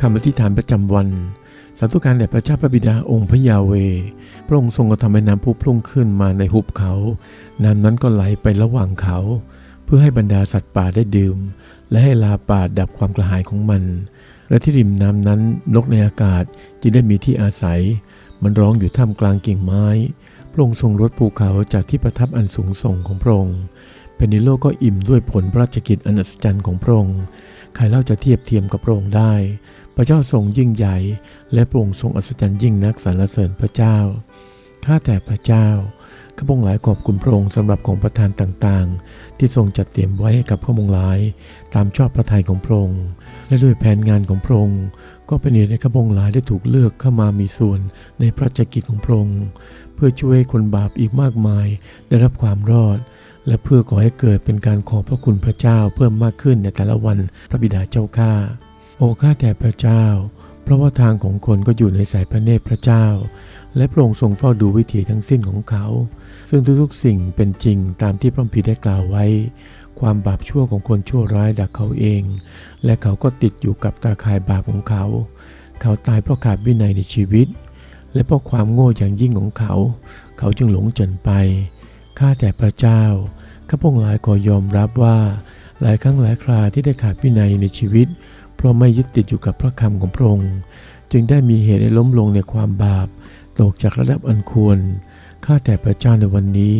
คำอธิษฐานประจำวันสาธุการแด่พระเจ้าพระบิดาองค์พระยาเว พระองค์ทรงกระทำให้น้ำพุพุ่งขึ้นมาในหุบเขา น้ำนั้นก็ไหลไประหว่างเขา เพื่อให้บรรดาสัตว์ป่าได้ดื่ม และให้ลาป่าดับความกระหายของมัน และที่ริมน้ำนั้นนกในอากาศจึงได้มีที่อาศัย มันร้องอยู่ท่ามกลางกิ่งไม้ พระองค์ทรงรถภูเขาจากที่ประทับอันสูงส่งของพระองค์แผ่นดินโลกก็อิ่มด้วยผลพระราชกิจอันอัศจรรย์ของพระองค์ ใครเล่าจะเทียบเทียมกับพระองค์ได้ พระเจ้าทรงยิ่งใหญ่ และพระองทรงอัศจรรย์ยิ่งนักสรรเสริญพระเจ้า ข้าแต่พระเจ้า ข้าพงหลายขอบคุณพระองค์สำหรับของประทานต่างๆ ที่ทรงจัดเตรียมไว้ให้กับข้าพงหลาย ตามชอบพระทัยของพระองค์ และด้วยแผนงานของพระองค์ก็เป็นเหตุให้ข้าพงหลายได้ถูกเลือกเข้ามามีส่วนในพระราชกิจของพระองค์ เพื่อช่วยคนบาปอีกมากมาย ได้รับความรอด และเพื่อขอให้เกิดเป็นการขอบพระคุณพระเจ้าเพิ่มมากขึ้นในแต่ละวันพระบิดาเจ้าข้า โอ้ข้าแต่พระเจ้า เพราะว่าทางของคนก็อยู่ในสายพระเนตรพระเจ้า และพระองค์ทรงเฝ้าดูวิถีทั้งสิ้นของเขา ซึ่งทุกๆสิ่งเป็นจริงตามที่พระคัมภีได้กล่าวไว้ ความบาปชั่วของคนชั่วร้ายดักเขาเอง และเขาก็ติดอยู่กับตาข่ายบาปของเขา เขาตายเพราะขาดวินัยในชีวิต และเพราะความโง่อย่างยิ่งของเขา เขาจึงหลงจนไปข้าแต่พระเจ้าข้าพงหลายขอยอมรับว่า หลายครั้งหลายคราที่ได้ขาดวินัยในชีวิต เพราะไม่ยึดติดอยู่กับพระคำของพระองค์ จึงได้มีเหตุให้ล้มลงในความบาป ตกจากระดับอันควร ข้าแต่พระเจ้าในวันนี้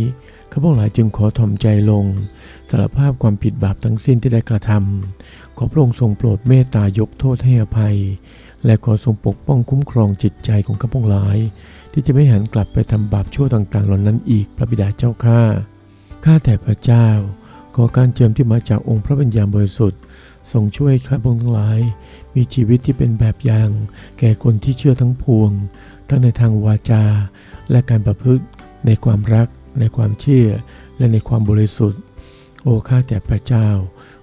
ข้าพงหลายจึงขอถ่อมใจลง สารภาพความผิดบาปทั้งสิ้นที่ได้กระทำขอพระองค์ทรงโปรดเมตตายกโทษให้อภัย และขอทรงปกป้องคุ้มครองจิตใจของข้าพงหลายที่จะไม่หันกลับไปทำบาปชั่วต่างๆ เหล่านั้นอีกพระบิดาเจ้าข้าข้าแต่พระเจ้า ขอการเจิมที่มาจากองค์พระวิญญาณบริสุทธิ์ ทรงช่วยข้าพงทั้งหลาย มีชีวิตที่เป็นแบบอย่าง แก่คนที่เชื่อทั้งพวง ทั้งในทางวาจา และการประพฤติในความรัก ในความเชื่อ และในความบริสุทธิ์ โอ้ข้าแต่พระเจ้า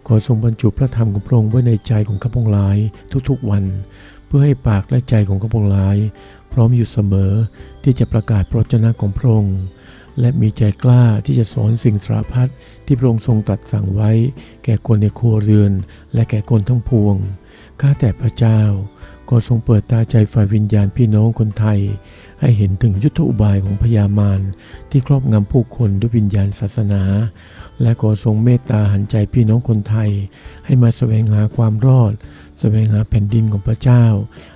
ขอทรงบรรจุพระธรรมของพระองค์ไว้ในใจของข้าพงหลายทุกๆวัน เพื่อให้ปากและใจของข้าพงหลาย พร้อมอยู่เสมอที่จะประกาศพระวจนะของพระองค์ และมีใจกล้าที่จะสอนสิ่งสารพัดที่พระองค์ทรงตรัสสั่งไว้ แก่คนในครัวเรือน และแก่คนทั้งพวง ข้าแต่พระเจ้าก็ทรงเปิดตาใจฝ่ายวิญญาณพี่น้องคนไทย ให้เห็นถึงยุทธอุบายของพญามารที่ครอบงำผู้คนด้วยวิญญาณศาสนา และก็ทรงเมตตาหันใจพี่น้องคนไทย ให้มาแสวงหาความรอด แสวงหาแผ่นดินของพระเจ้า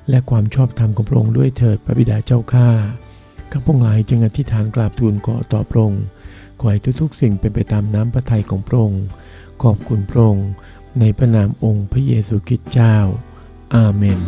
และความชอบธรรมของพระองค์ด้วยเถิดพระบิดาเจ้าข้า ข้าพงหลายจึงอธิษฐานกราบทูลขอต่อพระองค์ขอให้ทุกๆ สิ่งเป็นไปตามน้ำพระทัยของพระองค์ขอบคุณพระองค์ในพระนามองค์พระเยซูคริสต์เจ้า อาเมน